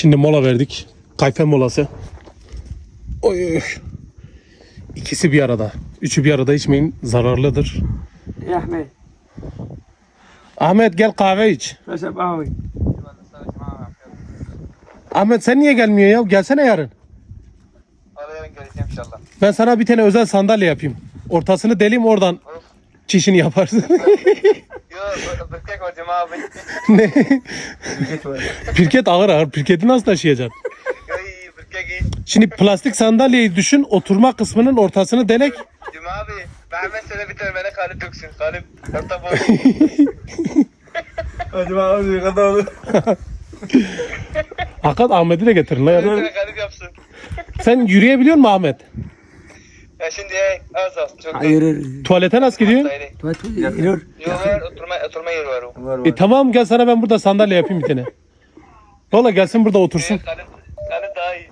Şimdi mola verdik. Kayfe molası. Oy, oy. İkisi bir arada. Üçü bir arada içmeyin. Zararlıdır. Ahmet. Ahmet gel kahve iç. Ahmet sen niye gelmiyor ya? Gelsene yarın. Yarın geleceğim inşallah. Ben sana bir tane özel sandalye yapayım. Ortasını deleyim oradan çişini yaparsın. Hocam abi. ne? Pirket ağır ağır. Pirketi nasıl taşıyacaksın? Şimdi plastik sandalyeyi düşün. Oturma kısmının ortasını delek. Cuma abi, ben mesela bir tane bana kalip döksün. Kalip, orta boy. Acaba abi kadar olur. Hakikat Ahmet'i de getirin. la Bir ya. tane kalip yapsın. Sen yürüyebiliyor musun Ahmet? Ya şimdi ey azaz çok. Hayır. hayır. Tuvalete nasıl gidiyorsun? Tuvalet iniyor. Yok ver oturma oturma yeri var o. Var var. E tamam gel sana ben burada sandalye yapayım bir tane. Valla gelsin burada otursun. Ee, kalıp, kalıp daha iyi.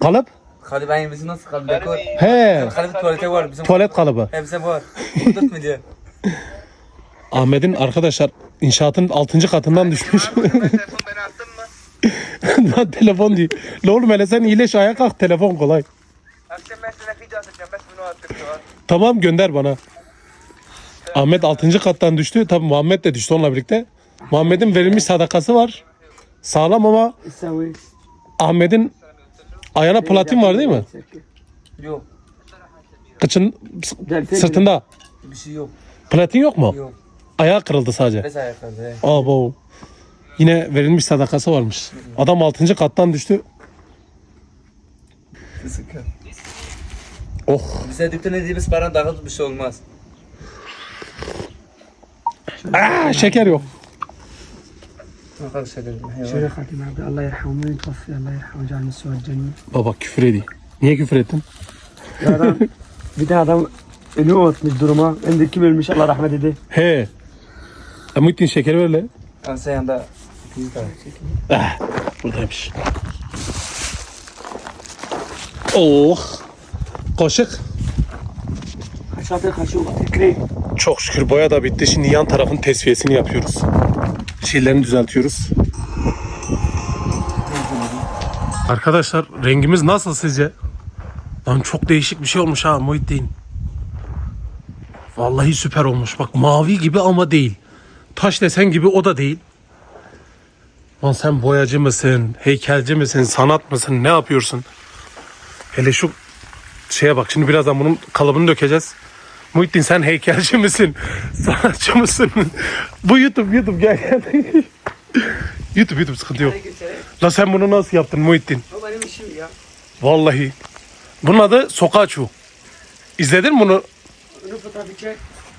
Kalıp? Kalıp aynı bizim nasıl kalıp kalıp He. Kalıp tuvalete var bizim. Tuvalet kalıbı. Hepsi var. Oturt mu diyor. Ahmet'in arkadaşlar inşaatın 6. katından düşmüş. Telefon beni attın mı? Lan telefon diyor. La oğlum hele sen iyileş ayağa kalk telefon kolay. Akşam Tamam gönder bana. Ahmet 6. kattan düştü. Tabii Muhammed de düştü onunla birlikte. Muhammed'in verilmiş sadakası var. Sağlam ama Ahmet'in ayağına platin var değil mi? Yok. Kıçın sırtında. Bir şey yok. Platin yok mu? Yok. Ayağı kırıldı sadece. Bez ayağı kırıldı. Abo. Yine verilmiş sadakası varmış. Adam 6. kattan düştü. Sıkı. Oh. Bize bütün dediğimiz paran daha bir şey olmaz. Aa, şeker yok. Şöyle Hakim abi Allah yerhamu ve tuffi Allah yerhamu cealni sual cennet. Baba küfür edeyim. Niye küfür ettin? Adam, bir de adam ölüm atmış duruma. Hem de kim ölmüş Allah rahmet edeyim. He. Ya Muhittin şeker ver lan. Ben yanda ikinci tane Ah, buradaymış. Oh. Koşuk. Aşağıda kaçıyor. Tekrar. Çok şükür boya da bitti. Şimdi yan tarafın tesviyesini yapıyoruz. Şeylerini düzeltiyoruz. Arkadaşlar rengimiz nasıl sizce? Lan çok değişik bir şey olmuş ha Muhittin. Vallahi süper olmuş. Bak mavi gibi ama değil. Taş desen gibi o da değil. Lan sen boyacı mısın? Heykelci misin? Sanat mısın? Ne yapıyorsun? Hele şu şeye bak. Şimdi birazdan bunun kalıbını dökeceğiz. Muhittin sen heykelci misin? Sanatçı mısın? Bu YouTube YouTube gel gel. YouTube YouTube sıkıntı yok. La sen bunu nasıl yaptın Muhittin? O benim işim ya. Vallahi. Bunun adı Sokaçu. İzledin mi bunu?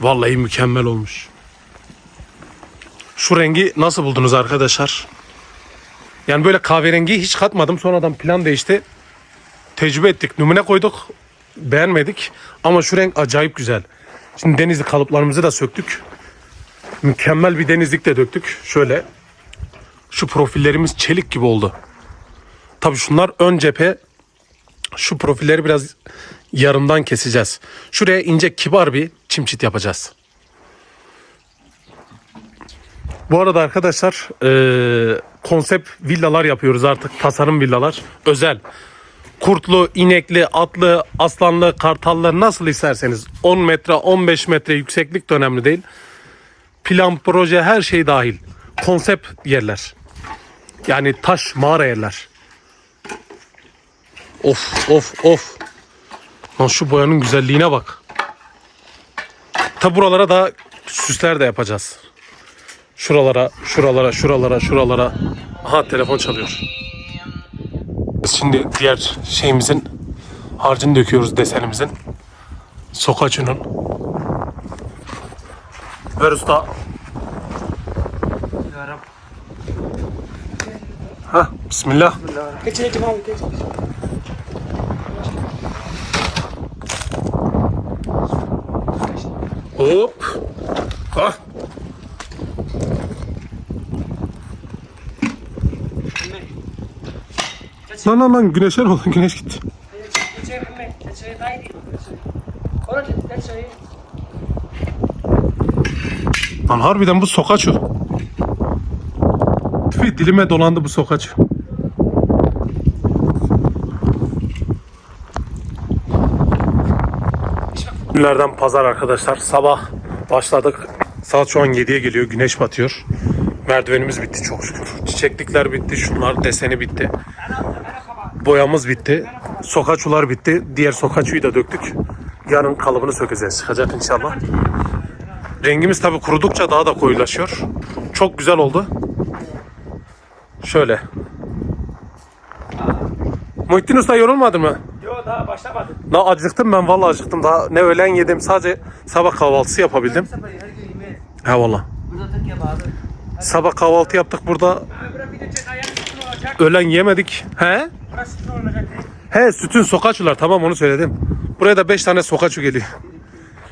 Vallahi mükemmel olmuş. Şu rengi nasıl buldunuz arkadaşlar? Yani böyle kahverengiyi hiç katmadım. Sonradan plan değişti. Tecrübe ettik. Numune koyduk. Beğenmedik. Ama şu renk acayip güzel. Şimdi denizli kalıplarımızı da söktük. Mükemmel bir denizlik de döktük. Şöyle. Şu profillerimiz çelik gibi oldu. Tabii şunlar ön cephe. Şu profilleri biraz yarımdan keseceğiz. Şuraya ince kibar bir çimçit yapacağız. Bu arada arkadaşlar eee, konsept villalar yapıyoruz artık. Tasarım villalar. Özel. Kurtlu, inekli, atlı, aslanlı, kartallı nasıl isterseniz. 10 metre, 15 metre yükseklik de önemli değil. Plan, proje her şey dahil. Konsept yerler. Yani taş mağara yerler. Of of of. Lan şu boyanın güzelliğine bak. Tabi buralara da süsler de yapacağız. Şuralara, şuralara, şuralara, şuralara. Aha telefon çalıyor. Şimdi diğer şeyimizin harcını döküyoruz desenimizin. Sokaçının. Ver usta. Ha, bismillah. Geç. Hop. Ha. Lan lan lan güneşe ne oldu? Güneş gitti. Lan harbiden bu sokaç o. Tüfi dilime dolandı bu sokaç. Günlerden pazar arkadaşlar. Sabah başladık. Saat şu an 7'ye geliyor. Güneş batıyor. Merdivenimiz bitti çok şükür. Çiçeklikler bitti. Şunlar deseni bitti. Boyamız bitti. Sokaçular bitti. Diğer sokaçuyu da döktük. Yarın kalıbını sökeceğiz. Çıkacak inşallah. Rengimiz tabi kurudukça daha da koyulaşıyor. Çok güzel oldu. Şöyle. Muhittin Usta yorulmadın mı? Yok daha başlamadım. Daha acıktım ben vallahi acıktım. Daha ne öğlen yedim sadece sabah kahvaltısı yapabildim. He valla. Sabah kahvaltı yaptık burada. Öğlen yemedik. He? He sütün sokaçular tamam onu söyledim. Buraya da 5 tane sokaçu geliyor.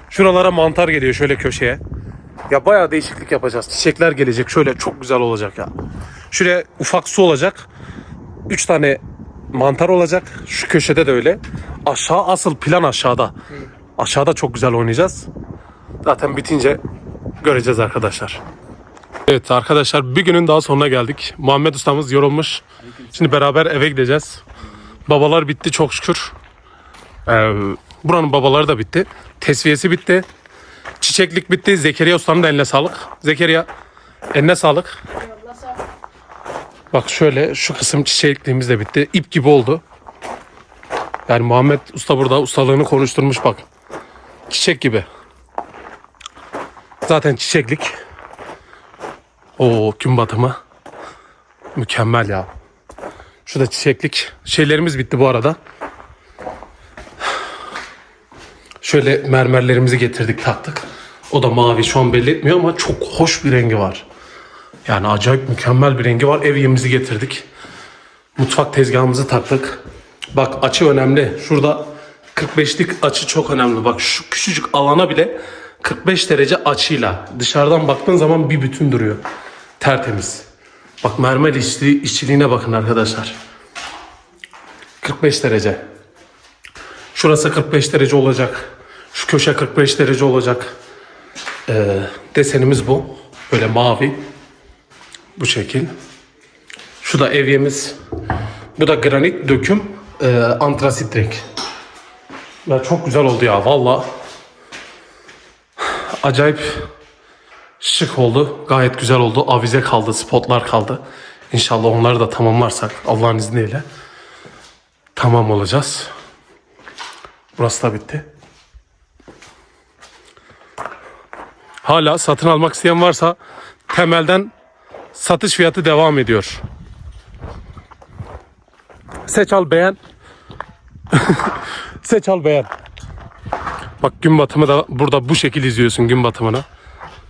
Şuralara mantar geliyor şöyle köşeye. Ya bayağı değişiklik yapacağız. Çiçekler gelecek şöyle çok güzel olacak ya. Şuraya ufak su olacak. 3 tane mantar olacak. Şu köşede de öyle. Aşağı asıl plan aşağıda. Aşağıda çok güzel oynayacağız. Zaten bitince göreceğiz arkadaşlar. Evet arkadaşlar bir günün daha sonuna geldik. Muhammed ustamız yorulmuş. Şimdi beraber eve gideceğiz. Babalar bitti çok şükür. Ee, buranın babaları da bitti. Tesviyesi bitti. Çiçeklik bitti. Zekeriya ustanın da eline sağlık. Zekeriya eline sağlık. Bak şöyle şu kısım çiçekliğimiz de bitti. İp gibi oldu. Yani Muhammed usta burada ustalığını konuşturmuş bak. Çiçek gibi. Zaten çiçeklik. O gün batımı. Mükemmel ya. Şurada çiçeklik. Şeylerimiz bitti bu arada. Şöyle mermerlerimizi getirdik taktık. O da mavi şu an belli etmiyor ama çok hoş bir rengi var. Yani acayip mükemmel bir rengi var. Ev yemimizi getirdik. Mutfak tezgahımızı taktık. Bak açı önemli. Şurada 45'lik açı çok önemli. Bak şu küçücük alana bile 45 derece açıyla dışarıdan baktığın zaman bir bütün duruyor. Tertemiz. Bak mermer işçiliği, işçiliğine bakın arkadaşlar. 45 derece. Şurası 45 derece olacak. Şu köşe 45 derece olacak. Ee, desenimiz bu. Böyle mavi. Bu şekil. Şu da evyemiz. Bu da granit döküm. E, antrasit renk. Ya çok güzel oldu ya valla. Acayip şık oldu. Gayet güzel oldu. Avize kaldı, spotlar kaldı. İnşallah onları da tamamlarsak Allah'ın izniyle tamam olacağız. Burası da bitti. Hala satın almak isteyen varsa temelden satış fiyatı devam ediyor. Seç al beğen. Seç al beğen. Bak gün batımı da burada bu şekil izliyorsun gün batımını.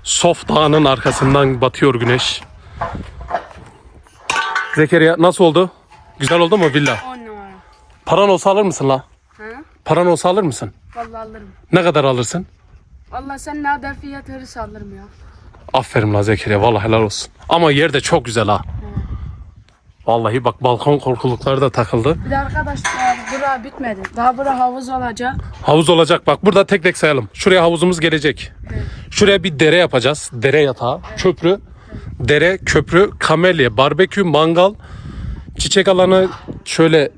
Sof dağının arkasından batıyor güneş. Zekeriya nasıl oldu? Güzel oldu mu villa? 10 numara. Paran olsa alır mısın la? Ha? Paran olsa alır mısın? Vallahi alırım. Ne kadar alırsın? Vallahi sen ne kadar fiyat verirse alırım ya. Aferin la Zekeriya vallahi helal olsun. Ama yer de çok güzel ha. Vallahi bak balkon korkulukları da takıldı. Bir de arkadaşlar bura bitmedi. Daha bura havuz olacak. Havuz olacak bak burada tek tek sayalım. Şuraya havuzumuz gelecek. Şuraya bir dere yapacağız. Dere yatağı, köprü, dere, köprü, kamelya, barbekü, mangal, çiçek alanı, şöyle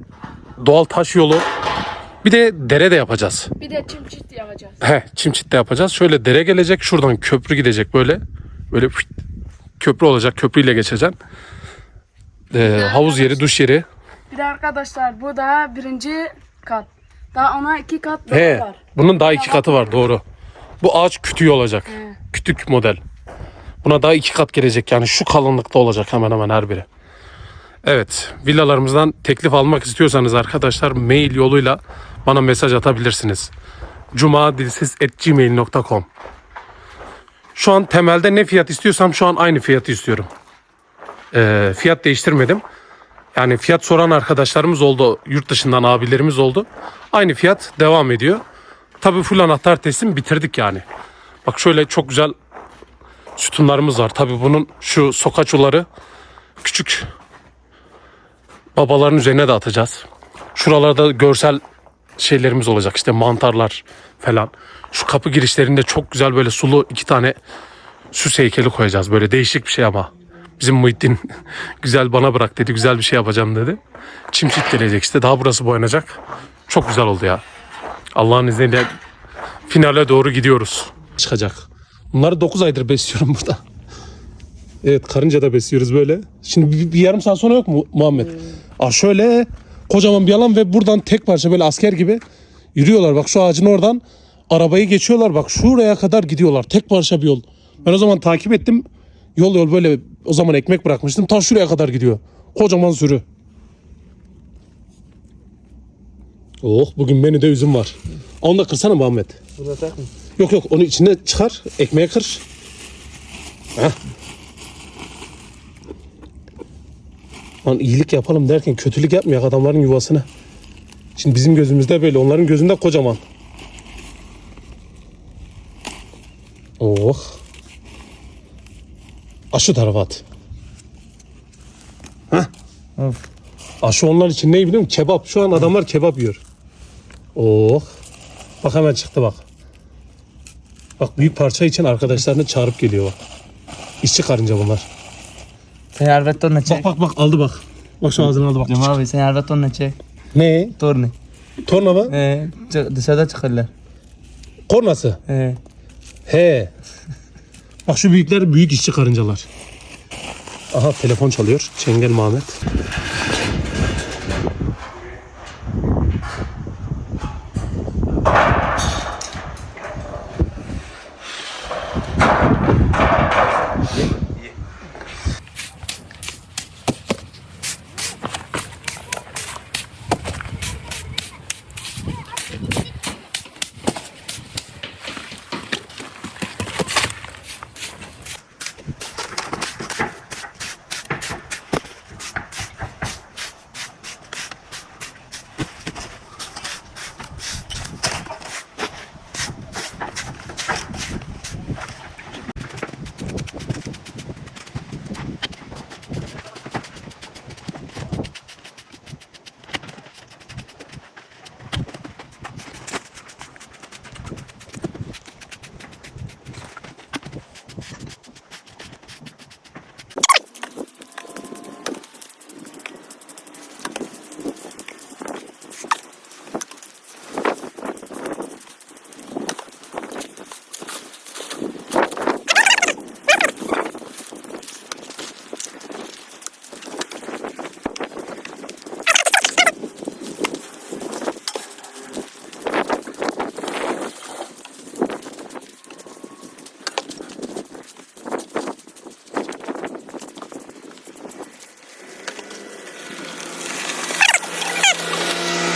doğal taş yolu. Bir de dere de yapacağız. Bir de çim çit yapacağız. He, çimçit de yapacağız. Şöyle dere gelecek, şuradan köprü gidecek böyle. Böyle köprü olacak, köprüyle geçeceksin. Ee, havuz yeri, duş yeri. Bir de arkadaşlar bu daha birinci kat. Daha ona iki kat daha He, var. bunun daha iki katı var doğru. Bu ağaç kütüğü olacak. He. Kütük model. Buna daha iki kat gelecek yani şu kalınlıkta olacak hemen hemen her biri. Evet villalarımızdan teklif almak istiyorsanız arkadaşlar mail yoluyla bana mesaj atabilirsiniz. cumadilsiz.gmail.com Şu an temelde ne fiyat istiyorsam şu an aynı fiyatı istiyorum. Ee, fiyat değiştirmedim. Yani fiyat soran arkadaşlarımız oldu. Yurt dışından abilerimiz oldu. Aynı fiyat devam ediyor. Tabii full anahtar teslim bitirdik yani. Bak şöyle çok güzel sütunlarımız var. Tabii bunun şu sokaçuları küçük babaların üzerine de atacağız. Şuralarda görsel şeylerimiz olacak. İşte mantarlar falan. Şu kapı girişlerinde çok güzel böyle sulu iki tane süs heykeli koyacağız. Böyle değişik bir şey ama. Bizim Muhittin güzel bana bırak dedi. Güzel bir şey yapacağım dedi. Çimçit gelecek işte. Daha burası boyanacak. Çok güzel oldu ya. Allah'ın izniyle finale doğru gidiyoruz. Çıkacak. Bunları 9 aydır besliyorum burada. Evet karınca da besliyoruz böyle. Şimdi bir, bir yarım saat sonra yok mu Muhammed? Aa şöyle kocaman bir alan ve buradan tek parça böyle asker gibi yürüyorlar. Bak şu ağacın oradan arabayı geçiyorlar. Bak şuraya kadar gidiyorlar. Tek parça bir yol. Ben o zaman takip ettim. Yol yol böyle o zaman ekmek bırakmıştım. Ta şuraya kadar gidiyor. Kocaman sürü. Oh bugün menüde üzüm var. Onu da kırsana Muhammed. Burada tak mı? Yok yok onu içine çıkar. Ekmeğe kır. Heh. Lan iyilik yapalım derken kötülük yapmayak adamların yuvasına. Şimdi bizim gözümüzde böyle onların gözünde kocaman. Oh. Aşı tarafa at. Heh. Of. Aşı onlar için ne biliyor musun? Kebap. Şu an adamlar kebap yiyor. Oh. Bak hemen çıktı bak. Bak büyük parça için arkadaşlarını çağırıp geliyor bak. İşçi karınca bunlar. Sen elbet torna çek. Bak bak bak aldı bak. Bak şu ağzını aldı bak. Cem abi sen elbet torna çek. Ne? Torni. Torna mı? Ee, dışarıda çıkarlar. Kornası. Ee, He. Bak şu büyükler büyük işçi karıncalar. Aha telefon çalıyor. Çengel Mehmet.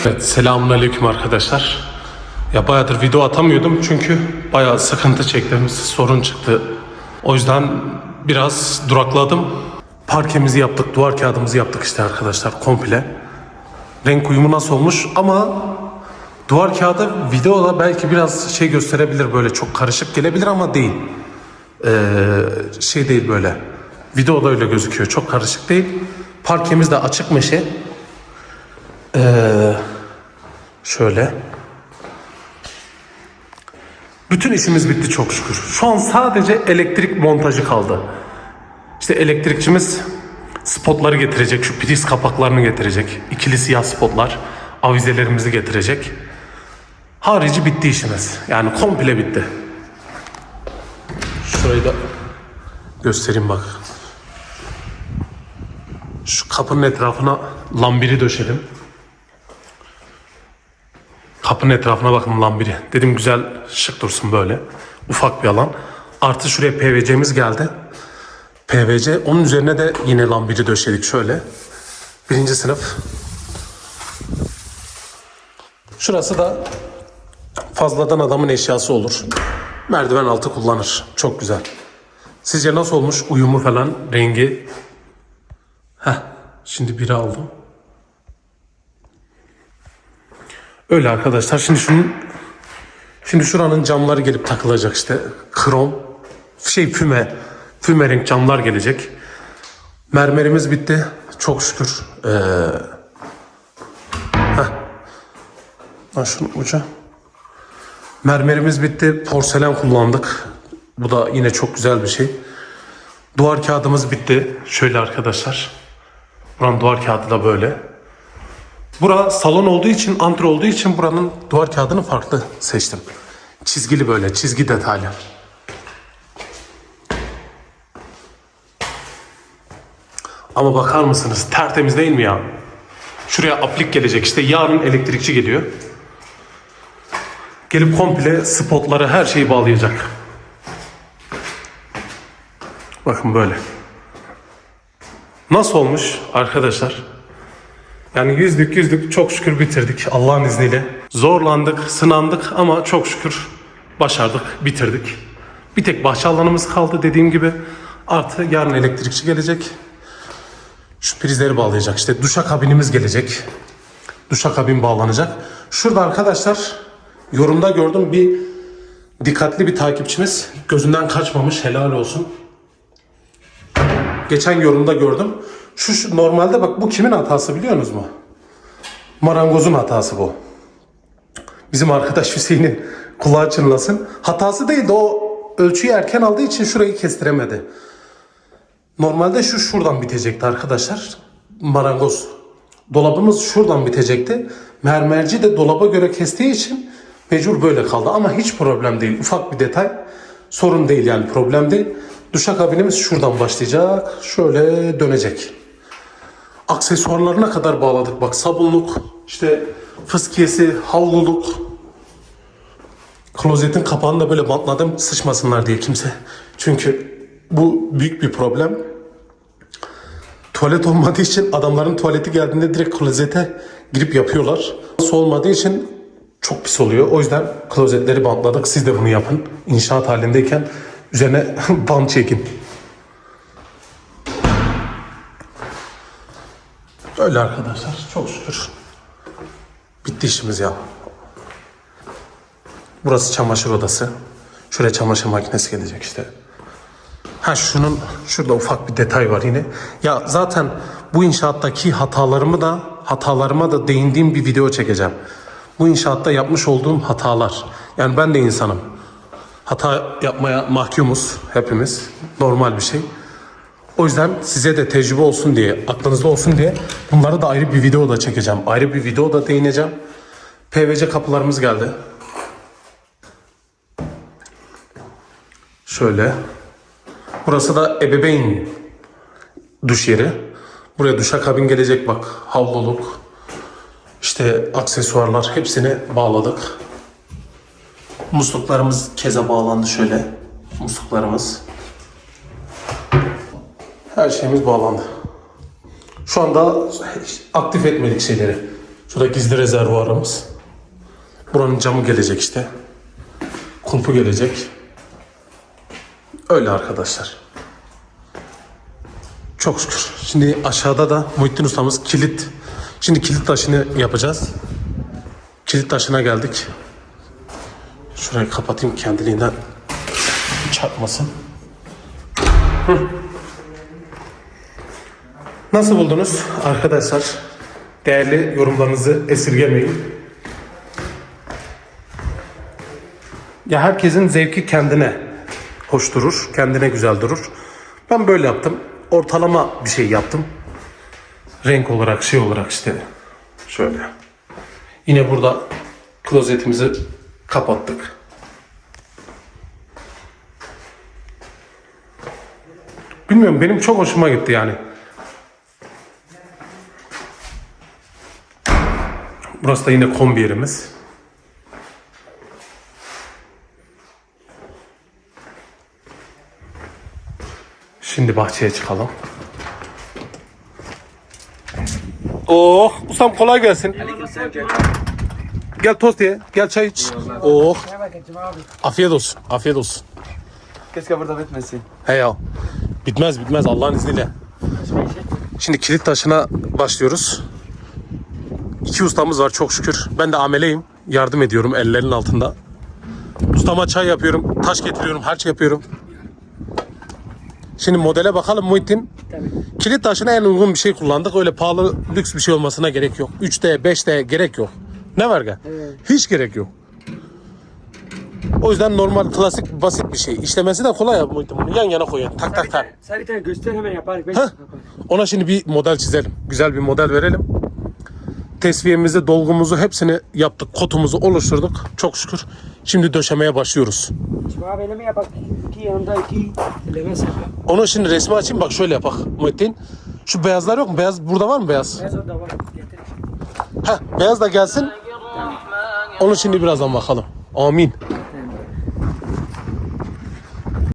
Evet, selamun aleyküm arkadaşlar. Ya bayağıdır video atamıyordum çünkü bayağı sıkıntı çektim, sorun çıktı. O yüzden biraz durakladım. Parkemizi yaptık, duvar kağıdımızı yaptık işte arkadaşlar komple. Renk uyumu nasıl olmuş ama duvar kağıdı videoda belki biraz şey gösterebilir böyle çok karışık gelebilir ama değil. Ee, şey değil böyle. Videoda öyle gözüküyor. Çok karışık değil. Parkemiz de açık meşe. Ee, şöyle. Bütün işimiz bitti çok şükür. Şu an sadece elektrik montajı kaldı. İşte elektrikçimiz spotları getirecek. Şu priz kapaklarını getirecek. İkili siyah spotlar. Avizelerimizi getirecek. Harici bitti işimiz. Yani komple bitti. Şurayı da göstereyim bak. Şu kapının etrafına lambiri döşedim. Kapının etrafına bakın lambiri. Dedim güzel şık dursun böyle. Ufak bir alan. Artı şuraya PVC'miz geldi. PVC. Onun üzerine de yine lambiri döşedik şöyle. Birinci sınıf. Şurası da fazladan adamın eşyası olur. Merdiven altı kullanır. Çok güzel. Sizce nasıl olmuş? Uyumu falan, rengi. Heh. Şimdi biri aldım. Öyle arkadaşlar. Şimdi şunun şimdi şuranın camları gelip takılacak işte. Krom şey füme füme renk camlar gelecek. Mermerimiz bitti. Çok şükür. Ee, heh. Lan şunun ucu. Mermerimiz bitti. Porselen kullandık. Bu da yine çok güzel bir şey. Duvar kağıdımız bitti. Şöyle arkadaşlar. Buranın duvar kağıdı da böyle. Bura salon olduğu için, antro olduğu için buranın duvar kağıdını farklı seçtim. Çizgili böyle çizgi detaylı. Ama bakar mısınız tertemiz değil mi ya? Şuraya aplik gelecek işte yarın elektrikçi geliyor. Gelip komple spotları her şeyi bağlayacak. Bakın böyle. Nasıl olmuş arkadaşlar? Yani yüzdük yüzdük çok şükür bitirdik Allah'ın izniyle. Zorlandık, sınandık ama çok şükür başardık, bitirdik. Bir tek bahçe alanımız kaldı dediğim gibi. Artı yarın elektrikçi gelecek. Şu prizleri bağlayacak. İşte duşa kabinimiz gelecek. Duşa kabin bağlanacak. Şurada arkadaşlar yorumda gördüm bir dikkatli bir takipçimiz gözünden kaçmamış helal olsun. Geçen yorumda gördüm. Şu, şu normalde bak bu kimin hatası biliyorsunuz mu? Marangozun hatası bu. Bizim arkadaş Hüseyin'in kulağı çınlasın. Hatası değil de o ölçüyü erken aldığı için şurayı kestiremedi. Normalde şu şuradan bitecekti arkadaşlar. Marangoz. Dolabımız şuradan bitecekti. Mermerci de dolaba göre kestiği için mecbur böyle kaldı. Ama hiç problem değil. Ufak bir detay. Sorun değil yani problem değil. Duşakabinimiz şuradan başlayacak. Şöyle dönecek. Aksesuarlarına kadar bağladık. Bak sabunluk, işte fıskiyesi, havluluk. Klozetin kapağını da böyle bantladım sıçmasınlar diye kimse. Çünkü bu büyük bir problem. Tuvalet olmadığı için adamların tuvaleti geldiğinde direkt klozete girip yapıyorlar. Su olmadığı için çok pis oluyor. O yüzden klozetleri bantladık. Siz de bunu yapın. İnşaat halindeyken üzerine bant çekin. Öyle arkadaşlar. Çok şükür. Bitti işimiz ya. Burası çamaşır odası. Şuraya çamaşır makinesi gelecek işte. Ha şunun şurada ufak bir detay var yine. Ya zaten bu inşaattaki hatalarımı da hatalarıma da değindiğim bir video çekeceğim. Bu inşaatta yapmış olduğum hatalar. Yani ben de insanım. Hata yapmaya mahkumuz hepimiz. Normal bir şey. O yüzden size de tecrübe olsun diye, aklınızda olsun diye bunları da ayrı bir video da çekeceğim. Ayrı bir video da değineceğim. PVC kapılarımız geldi. Şöyle. Burası da ebeveyn duş yeri. Buraya duşa kabin gelecek bak. Havluluk. işte aksesuarlar hepsini bağladık. Musluklarımız keza bağlandı şöyle. Musluklarımız. Her şeyimiz bağlandı. Şu anda aktif etmedik şeyleri. Şurada gizli rezervuarımız. Buranın camı gelecek işte. Kulpu gelecek. Öyle arkadaşlar. Çok şükür. Şimdi aşağıda da Muhittin ustamız kilit. Şimdi kilit taşını yapacağız. Kilit taşına geldik. Şurayı kapatayım kendiliğinden çarpmasın. Hı. Nasıl buldunuz arkadaşlar? Değerli yorumlarınızı esirgemeyin. Ya herkesin zevki kendine hoş durur, kendine güzel durur. Ben böyle yaptım. Ortalama bir şey yaptım. Renk olarak, şey olarak işte şöyle. Yine burada klozetimizi kapattık. Bilmiyorum benim çok hoşuma gitti yani. Burası da yine kombi yerimiz. Şimdi bahçeye çıkalım. Oh, ustam kolay gelsin. Gel tost ye, gel çay iç. Oh. Afiyet olsun, afiyet olsun. Keşke burada bitmesin. He ya. Bitmez bitmez Allah'ın izniyle. Şimdi kilit taşına başlıyoruz. İki ustamız var çok şükür. Ben de ameleyim. Yardım ediyorum ellerinin altında. Ustama çay yapıyorum, taş getiriyorum, harç yapıyorum. Şimdi modele bakalım Muhittin. Kilit taşına en uygun bir şey kullandık. Öyle pahalı lüks bir şey olmasına gerek yok. 3D, 5D gerek yok. Ne var ga? Hiç gerek yok. O yüzden normal, klasik, basit bir şey. İşlemesi de kolay ya Muhittin. Bunu yan yana koyun. Tak tak tak. Sen bir tane göster hemen Heh. Ona şimdi bir model çizelim. Güzel bir model verelim. Tesviyemizi, dolgumuzu hepsini yaptık. Kotumuzu oluşturduk. Çok şükür. Şimdi döşemeye başlıyoruz. Yapak. İki yanında iki. Onu şimdi resmi açayım bak şöyle yapak Muhittin. Şu beyazlar yok mu? Beyaz burada var mı beyaz? Beyaz orada var. Getir. Heh, beyaz da gelsin. Onu şimdi birazdan bakalım. Amin.